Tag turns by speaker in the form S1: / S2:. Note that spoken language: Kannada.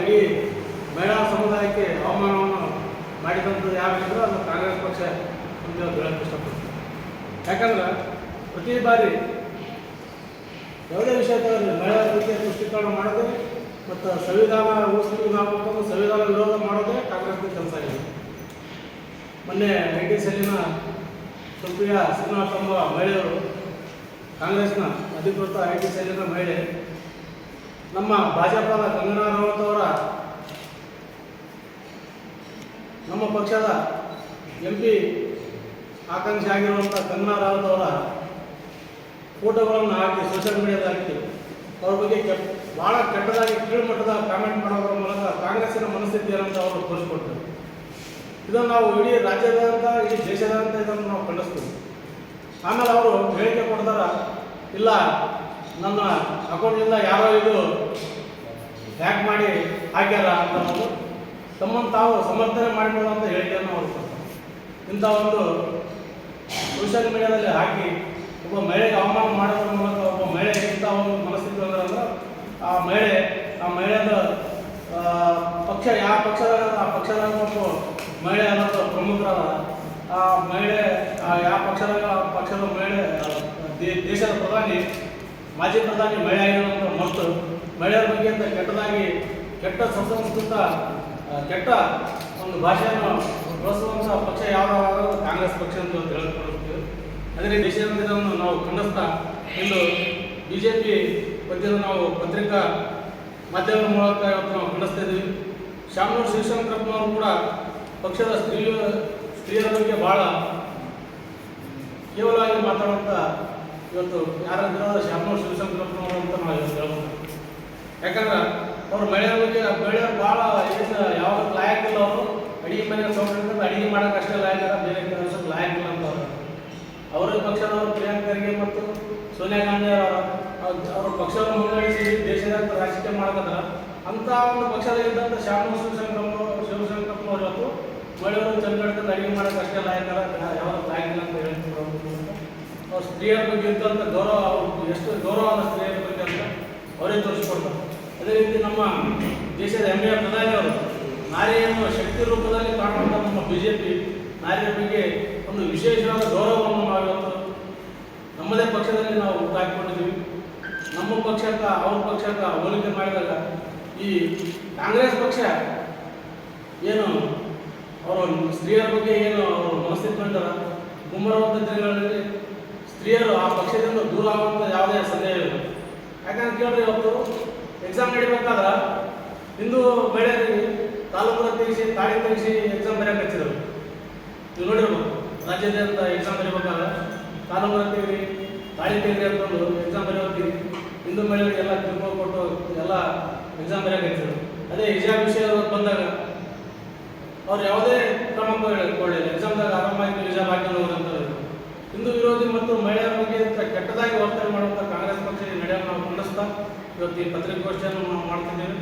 S1: ಇಡೀ ಮಹಿಳಾ ಸಮುದಾಯಕ್ಕೆ ಅವಮಾನವನ್ನು ಮಾಡಿದಂಥದ್ದು ಯಾರಿದ್ರು ಅದು ಕಾಂಗ್ರೆಸ್ ಪಕ್ಷ ಮುಂದೆ ಹೇಳಕ್ಕೆ ಇಷ್ಟಪಡ್ತೀನಿ. ಯಾಕಂದ್ರೆ ಪ್ರತಿ ಬಾರಿ ಯಾವುದೇ ವಿಷಯ ಮಹಿಳಾ ಬಗ್ಗೆ ತುಷ್ಟೀಕರಣ ಮಾಡೋದೇ ಮತ್ತು ಸಂವಿಧಾನ ಉಳಿಸ್ತೀವಿ ನಾವು ಸಂವಿಧಾನ ವಿರೋಧ ಮಾಡೋದೇ ಕಾಂಗ್ರೆಸ್ನ ಕೆಲಸ ಆಗಿದೆ. ಮೊನ್ನೆ ಐ ಟಿ ಸೆಲ್ಲಿನ ಸುಪ್ರಿಯ ಶ್ರೀನಿವಾಸ್ ಎಂಬ ಮಹಿಳೆಯರು ಕಾಂಗ್ರೆಸ್ನ ಅಧಿಕೃತ ಐ ಟಿ ಸೆಲ್ಲಿನ ಮಹಿಳೆ ನಮ್ಮ ಭಾಜಪದ ಕಂಗನಾ ರಾವತ್ ಅವರ ನಮ್ಮ ಪಕ್ಷದ ಎಂ ಪಿ ಆಕಾಂಕ್ಷಿ ಆಗಿರುವಂಥ ಕಂಗನಾ ರಾವತ್ ಅವರ ಫೋಟೋಗಳನ್ನು ಹಾಕಿ ಸೋಷಿಯಲ್ ಮೀಡಿಯಾದಲ್ಲಿ ಹಾಕಿ ಅವ್ರ ಬಗ್ಗೆ ಕೆಟ್ಟ ಭಾಳ ಕೆಟ್ಟದಾಗಿ ಕೀಳುಮಟ್ಟದ ಕಾಮೆಂಟ್ ಮಾಡೋದ್ರ ಮೂಲಕ ಕಾಂಗ್ರೆಸ್ಸಿನ ಮನಸ್ಥಿತಿ ಏನಂತ ಅವರು ತೋರಿಸ್ಕೊಡ್ತಾರೆ ಇದನ್ನು ನಾವು ಇಡೀ ರಾಜ್ಯದಾದ್ಯಂತ, ಇಡೀ ದೇಶದಾದ್ಯಂತ ಇದನ್ನು ನಾವು ಖಂಡಿಸ್ತೀವಿ. ಆಮೇಲೆ ಅವರು ಹೇಳಿಕೆ ಕೊಡ್ತಾರ, ಇಲ್ಲ ನನ್ನ ಅಕೌಂಟಿಂದ ಯಾರೋ ಇದು ಹ್ಯಾಕ್ ಮಾಡಿ ಹಾಕ್ಯಾರ ಅಂತ ಒಂದು ತಮ್ಮನ್ನು ತಾವು ಸಮರ್ಥನೆ ಮಾಡಿಕೊಳ್ಳುವಂಥ ಹೇಳಿಕೆಯನ್ನು ಅವರು ಕೊಡ್ತಾರೆ ಇಂಥ ಒಂದು ಸೋಷಿಯಲ್ ಮೀಡಿಯಾದಲ್ಲಿ ಹಾಕಿ ಒಬ್ಬ ಮಹಿಳೆಗೆ ಅವಮಾನ ಮಾಡೋದ್ರ ಮೂಲಕ ಒಬ್ಬ ಮಹಿಳೆ ಇಂಥ ಒಂದು ಮನಸ್ಥಿತಿ ಅಂದ್ರೆ ಆ ಮಹಿಳೆ ಆ ಮಹಿಳೆದ ಆ, ಪಕ್ಷ ಯಾವ ಪಕ್ಷದ ಆ ಪಕ್ಷದ ಒಬ್ಬ ಮಹಿಳೆ ಅನ್ನೋದು ಪ್ರಮುಖರಾದ ಆ ಮಹಿಳೆ ಯಾವ ಪಕ್ಷದಾಗ ಆ ಪಕ್ಷದ ಮಹಿಳೆ ದೇಶದ ಪ್ರಧಾನಿ ಮಾಜಿ ಪ್ರಧಾನಿ ಮಹಿಳೆ ಆಗಿರುವಂಥ ಮಸ್ತು ಮಹಿಳೆಯರ ಬಗ್ಗೆ ಅಂತ ಕೆಟ್ಟದಾಗಿ, ಕೆಟ್ಟ ಸಂಸ್ಕೃತ ಕೆಟ್ಟ ಒಂದು ಭಾಷೆಯನ್ನು ಬಳಸುವಂಥ ಪಕ್ಷ ಯಾವುದಾದ್ರೂ ಕಾಂಗ್ರೆಸ್ ಪಕ್ಷ ಅಂತ ಹೇಳಿಕೊಳ್ಳುತ್ತೇವೆ ಅದೇ ಇದನ್ನು ನಾವು ಖಂಡಿಸ್ತಾ ಇಂದು ಬಿ ಜೆ ಪಿ ಪದ್ಯದ ನಾವು ಪತ್ರಿಕಾ ಮಾಧ್ಯಮದ ಮೂಲಕ ಇವತ್ತು ನಾವು ಖಂಡಿಸ್ತಾ ಇದ್ದೀವಿ ಶಾಮನೂರು ಶಿವಶಂಕರಪ್ಪನವರು ಕೂಡ ಪಕ್ಷದ ಸ್ತ್ರೀ ಸ್ತ್ರೀಯರ ಬಗ್ಗೆ ಭಾಳ ಕೇವಲವಾಗಿ ಮಾತಾಡುವಂಥ ಇವತ್ತು ಯಾರಾದ್ರೂ ಶಾಮೂರು ಶಿವಶಂಕರಪ್ಪನವರು ಅಂತ ನಾವು ಇವತ್ತು ಯಾಕಂದ್ರೆ ಅವ್ರು ಮಹಿಳೆಯರ ಬಗ್ಗೆ ಮಹಿಳೆಯರು ಭಾಳ ಏನು ಯಾವಾಗ ಇಲ್ಲ ಅವರು. ಅಡಿಗೆ ಮನೆ ಸೌಕರ್ಯ ಅಡಿಗೆ ಮಾಡೋಕೆ ಅಷ್ಟೇ ಲಾಯಕ್ ಅದ ಬೇರೆ ಕೆಲಸಕ್ಕೆ ಲಾಯಕ್ ಇಲ್ಲ ಅಂತ ಅವರು. ಅವರ ಪಕ್ಷದವರು ಪ್ರಿಯಾಂಕ ಮತ್ತು ಸೋನಿಯಾ ಗಾಂಧಿ ಅವರ, ಅವ್ರ ಪಕ್ಷವನ್ನು ಮುನ್ನಡೆಸಿ ದೇಶದ ರಾಜಕೀಯ ಮಾಡಕತ್ತಾರ. ಅಂತ ಒಂದು ಪಕ್ಷದಲ್ಲಿದ್ದಂಥ ಶಾಮೂರು ಶಿವಶಂಕರಪ್ಪ ಶಿವಶಂಕರಪ್ಪನವರು ಇವತ್ತು ಮಹಿಳೆಯರು ಚಂದ್ರಗಢದಲ್ಲಿ ಅಡಿಗೆ ಮಾಡೋಕೆ ಅಷ್ಟೇ ಅಂತ ಯಾವ ಲಾಯಕ್ ಇಲ್ಲ ಅಂತ ಹೇಳ್ತಿದ್ರು ಅವ್ರು. ಸ್ತ್ರೀಯರ ಬಗ್ಗೆ ಇದ್ದಂಥ ಗೌರವ, ಎಷ್ಟು ಗೌರವ ಅಂತ ಸ್ತ್ರೀಯರ ಬಗ್ಗೆ ಅಂತ ಅವರೇ ತೋರಿಸ್ಕೊಡ್ತಾರೆ. ಅದೇ ರೀತಿ ನಮ್ಮ ದೇಶದ ಹೆಮ್ಮೆಯ ಪ್ರಧಾನಿಯವರು ನಾರಿಯನ್ನು ಶಕ್ತಿ ರೂಪದಲ್ಲಿ ಕಾಣುವಂಥ ನಮ್ಮ ಬಿ ಜೆ ಪಿ ನಾರಿಯ ಬಗ್ಗೆ ಒಂದು ವಿಶೇಷವಾದ ಗೌರವವನ್ನು ಮಾಡುವಂಥ ನಮ್ಮದೇ ಪಕ್ಷದಲ್ಲಿ ನಾವು ಹಾಕಿಕೊಂಡಿದ್ದೀವಿ ನಮ್ಮ ಪಕ್ಷಕ್ಕ, ಅವ್ರ ಪಕ್ಷಕ್ಕ ಹೋಲಿಕೆ ಮಾಡಿದಾಗ ಈ ಕಾಂಗ್ರೆಸ್ ಪಕ್ಷ ಏನು ಅವರು ಸ್ತ್ರೀಯರ ಬಗ್ಗೆ ಏನು ಅವರು ಮನಸ್ಸಿಟ್ಕೊಂಡಾರ ಮುಂಬರುವಂಥ ದಿನಗಳಲ್ಲಿ ಸ್ತ್ರೀಯರು ಆ ಪಕ್ಷದಿಂದ ದೂರ ಆಗುವಂಥ ಯಾವುದೇ ಸಂದೇಹವಿಲ್ಲ ಯಾಕಂದ್ರೆ ಕೇಳ್ರಿ ಇವತ್ತು ಎಕ್ಸಾಮ್ ನಡಿಬೇಕಾದ್ರೆ ಹಿಂದೂ ಮಹಿಳೆಯರಿಗೆ ತಾಲೂಕು ತೆಗಿಸಿ ತಾಳಿ ತೆಗಿಸಿ ಎಕ್ಸಾಮ್ ಬರೆಯಕ್ಕೆ ಹಚ್ಚಿದ್ರು. ನೀವು ನೋಡಿರ್ಬೋದು, ರಾಜ್ಯಾದ್ಯಂತ ಎಕ್ಸಾಮ್ ಬರೀಬೇಕಾದ್ರೆ ತಾಲೂಕು ತೆಗಿರಿ ತಾಳಿ ತೆಗಿರಿ ಅಂತಂದು ಎಕ್ಸಾಮ್ ಬರೆಯೋಗ್ತೀವಿ ಹಿಂದೂ ಮಹಿಳೆಯರಿಗೆಲ್ಲ ತಿಳ್ಕೊಂಡು ಕೊಟ್ಟು ಎಲ್ಲ ಎಕ್ಸಾಮ್ ಬರೆಯಕ್ಕೆ ಹಚ್ಚಿದ್ರು. ಅದೇ ಎಕ್ಸಾಮ್ ವಿಷಯ ಬಂದಾಗ ಅವ್ರು ಯಾವುದೇ ಕ್ರಮ ಕೊಳ್ಳಿಲ್ಲ ಎಕ್ಸಾಮ್ದಾಗ ಆರಾಮಾಗಿ ಎಕ್ಸಾಮ್ ಅಂತಾರೆ ಅಂತ. ಹಿಂದೂ ವಿರೋಧಿ ಮತ್ತು ಮಹಿಳೆಯರ ಬಗ್ಗೆ ಕೆಟ್ಟದಾಗಿ ವರ್ತನೆ ಮಾಡುವಂಥ ಕಾಂಗ್ರೆಸ್ ಪಕ್ಷ ನಡೆಯನ್ನು ನಾವು ಖಂಡಿಸ್ತಾ ಇವತ್ತು ಈ ಪತ್ರಿಕಾಗೋಷ್ಠಿಯನ್ನು ನಾವು ಮಾಡ್ತಿದ್ದೇವೆ.